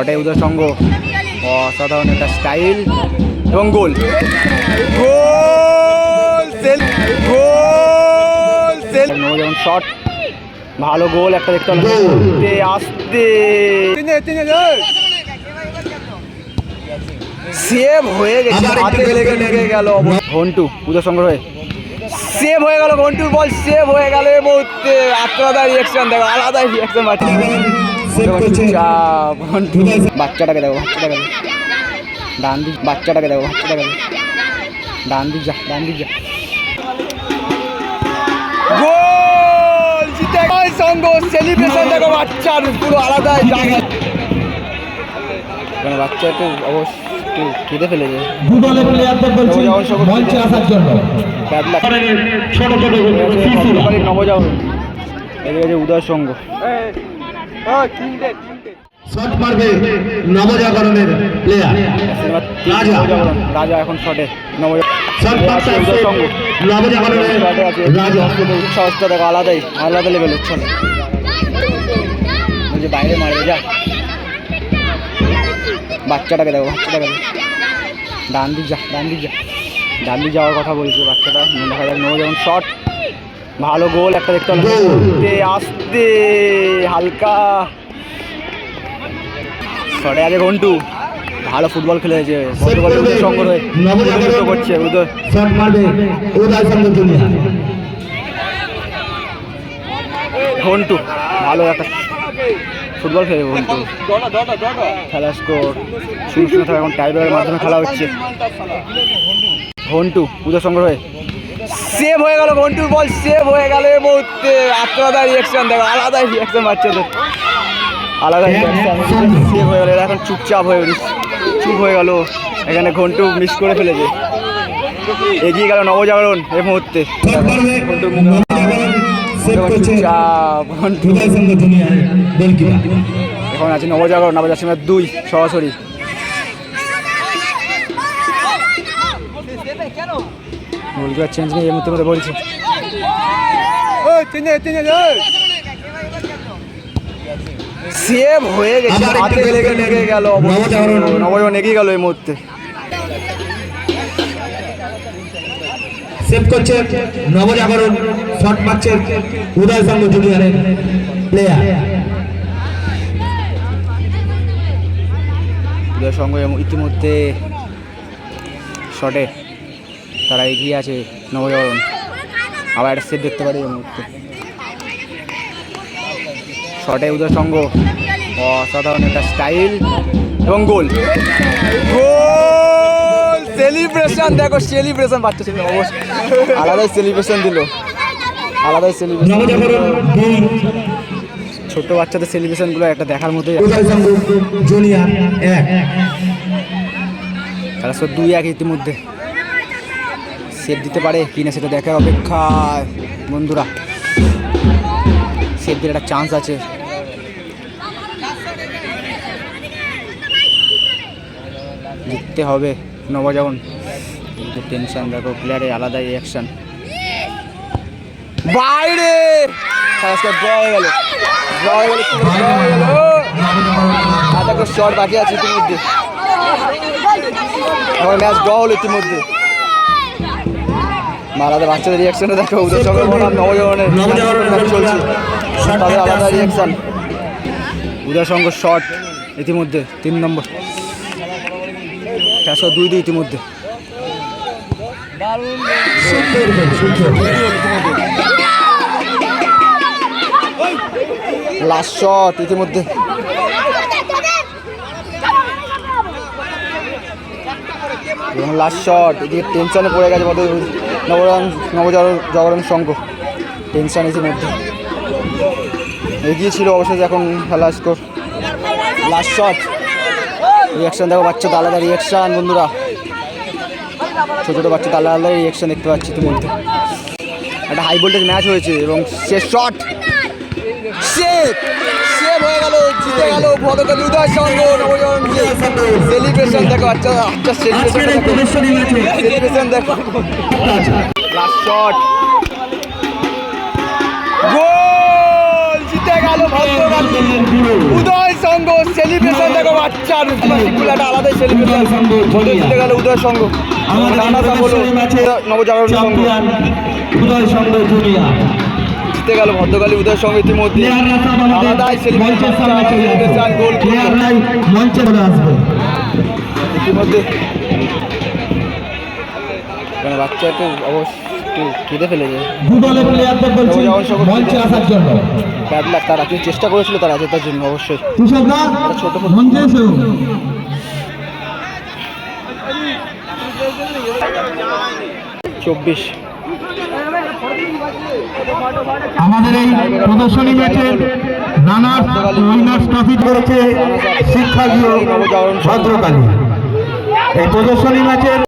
ওটাই উদয় সঙ্গ অসাধারণ একটা স্টাইল এবং গোল। গোল সেল গোল সেল যেমন শট। ভালো গোল একটা দেখতে হলো আস্তে আস্তে। সেভ হয়ে গেছে হাতে লেগে গেল ঘন্টু সঙ্গ হয়ে। সেভ হয়ে গেল ঘন্টুর বল সেভ হয়ে গেল এই মুহূর্তে। আলাদা রিয়াকশন দেখো আলাদা রিয়াকশন চুপচাপ বাচ্চাটাকে দেখো বাচ্চাটাকে দেখো ডান দিক বাচ্চাটাকে দেখো বাচ্চাটাকে দেখো ডান দিক যা ডান দিক যা। গোল! জিতে গেল সঙ্গ সেলিব্রেশন দেখো বাচ্চার পুরো আলাদাই জায়গা। এখানে বাচ্চা একটু অবশ্য একটু কেঁদে ফেলেছে। প্লেয়ারদের বলছি মঞ্চে আসার জন্য। ছোট ছোট নবজাগরণ। এদিকে উদয় সঙ্গ শট মারবে নবজাগরণের প্লেয়ার রাজা। রাজা এখন শটে নবজাগরণের রাজা উৎসাহটা দেখো আলাদাই আলাদা লেভেল যে বাইরে মারবে যা। বাচ্চাটাকে দেখো বাচ্চাটাকে ডান দিক যা ডান দিক যা। ডান দিক যাওয়ার কথা বলছে বাচ্চাটা। দেখা যাক নেব যেমন শট ভালো গোল একটা দেখতে গোল। আস্তে আস্তে হালকা। শটে আছে ঘন্টু। ভালো ফুটবল খেলেছে। করছে ঘন্টু ভালো একটা ফুটবল খেলে ঘন্টু। খেলা স্কোর শূন্য শূন্য এখন টাইব্রেকের মাধ্যমে খেলা হচ্ছে। ঘন্টু উদয় সংগ্রহ হয়ে। সেভ হয়ে গেল ঘন্টুর বল সেভ হয়ে গেল এই মুহূর্তে। আলাদা রিয়াকশন দেখো আলাদা রিয়াকশন ওদের আলাদা রিয়াকশন সেভ হয়ে গেল এরা এখন চুপচাপ হয়ে গেল চুপ হয়ে গেল। এখানে ঘন্টু মিস করে ফেলেছে। এগিয়ে গেল নবজাগরণ এই মুহূর্তে। ঘন্টুর চুপচাপ ঘন্টু। এখন আছে নবজাগরণ নবজাগরণ সিমের দুই সরাসরি। গোলকিপার চেঞ্জ নেই এর মধ্যে মধ্যে বলছে সেভ হয়ে গেছে হাতে লেগে গেল এগিয়ে গেল এই মুহূর্তে। সেভ করছে নবজাগরণ শট মারছে উদয় সঙ্গ জুনিয়রের প্লেয়ার উদয় সঙ্গ ইতিমধ্যে শটে তারা এগিয়ে আছে নবজাগরণ। আবার একটা সেট দেখতে পারি এই মুহূর্তে শটে উদয় সঙ্গ অসাধারণ একটা স্টাইল এবং গোল। গোল! সেলিব্রেশন দেখো সেলিব্রেশন বাচ্চা ছেলে অবশ্যই। আলাদাই সেলিব্রেশন দিল। আলাদাই সেলিব্রেশন ছোট বাচ্চাদের সেলিব্রেশনগুলো একটা দেখার মতোই আছে। জুনিয়র এক। সব দুই এক ইতিমধ্যে। সেট দিতে পারে কিনা সেটা দেখার অপেক্ষায়। বন্ধুরা সেট দিলে একটা চান্স আছে। জিততে হবে নবজাগরণ কিন্তু টেনশন দেখো প্লেয়ারের আলাদা রিয়াকশন বাইরে! শট বাকি আছে ইতিমধ্যে। ম্যাচ ড্র হলো ইতিমধ্যে। আলাদা বাচ্চাদের রিয়াকশনে দেখো উদয় নবজনের নবজাগরণের চলছে। তাদের আলাদা রিয়াকশন উদয় শট ইতিমধ্যে তিন নম্বর। চারশো দুই দুই ইতিমধ্যে। লাস্ট শট ইতিমধ্যে। এবং লাস্ট শট এদিকে টেনশনে পড়ে গেছে নবজাগরণ নবজাগরণ জাগরণ সংঘ, টেনশন ইতিমধ্যে এগিয়ে ছিল অবশ্যই এখন খেলা স্কোর লাস্ট শট রিয়াকশন দেখো বাচ্চাদের আলাদা রিয়াকশন বন্ধুরা। ছোটো ছোটো বাচ্চাদের আলাদা আলাদা রিয়াকশন দেখতে পাচ্ছি ইতিমধ্যে একটা হাই ভোল্টেজ ম্যাচ হয়েছে এবং সে শট সেভ হয়ে গেল। জিতে গেল পদকালী উদয় সঙ্গ সেলিব্রেশন দেখো আচ্ছা আচ্ছা সেলিব্রেশন দেখো। সেলিব্রেশন দেখো। Last shot goal! জিতে গেল উদয় সংঘ সেলিব্রেশন দেখো বাচ্চার একটা আলাদাই সেলিব্রেশন জিতে গেল উদয় সংঘ রানা সাহ হলো নবজাগরণ চ্যাম্পিয়ন উদয় সংঘ জুনিয়র। জিতে গেল ভদ্রকালী উদয় ইতিমধ্যে। আসবে। ইতিমধ্যে। মানে বাচ্চা একটু অবশ্য কেঁদে ফেলেছে। দু দলের প্লেয়ারদের মঞ্চে আসার জন্য। ব্যাড তারা কিন্তু চেষ্টা করেছিল তারা জেতার জন্য অবশ্যই। ছোট মঞ্চে চব্বিশ। আমাদের এই প্রদর্শনী ম্যাচের নানা উইনার্স ট্রফি করেছে শিক্ষাগীয় ভদ্রকালী। এই প্রদর্শনী ম্যাচের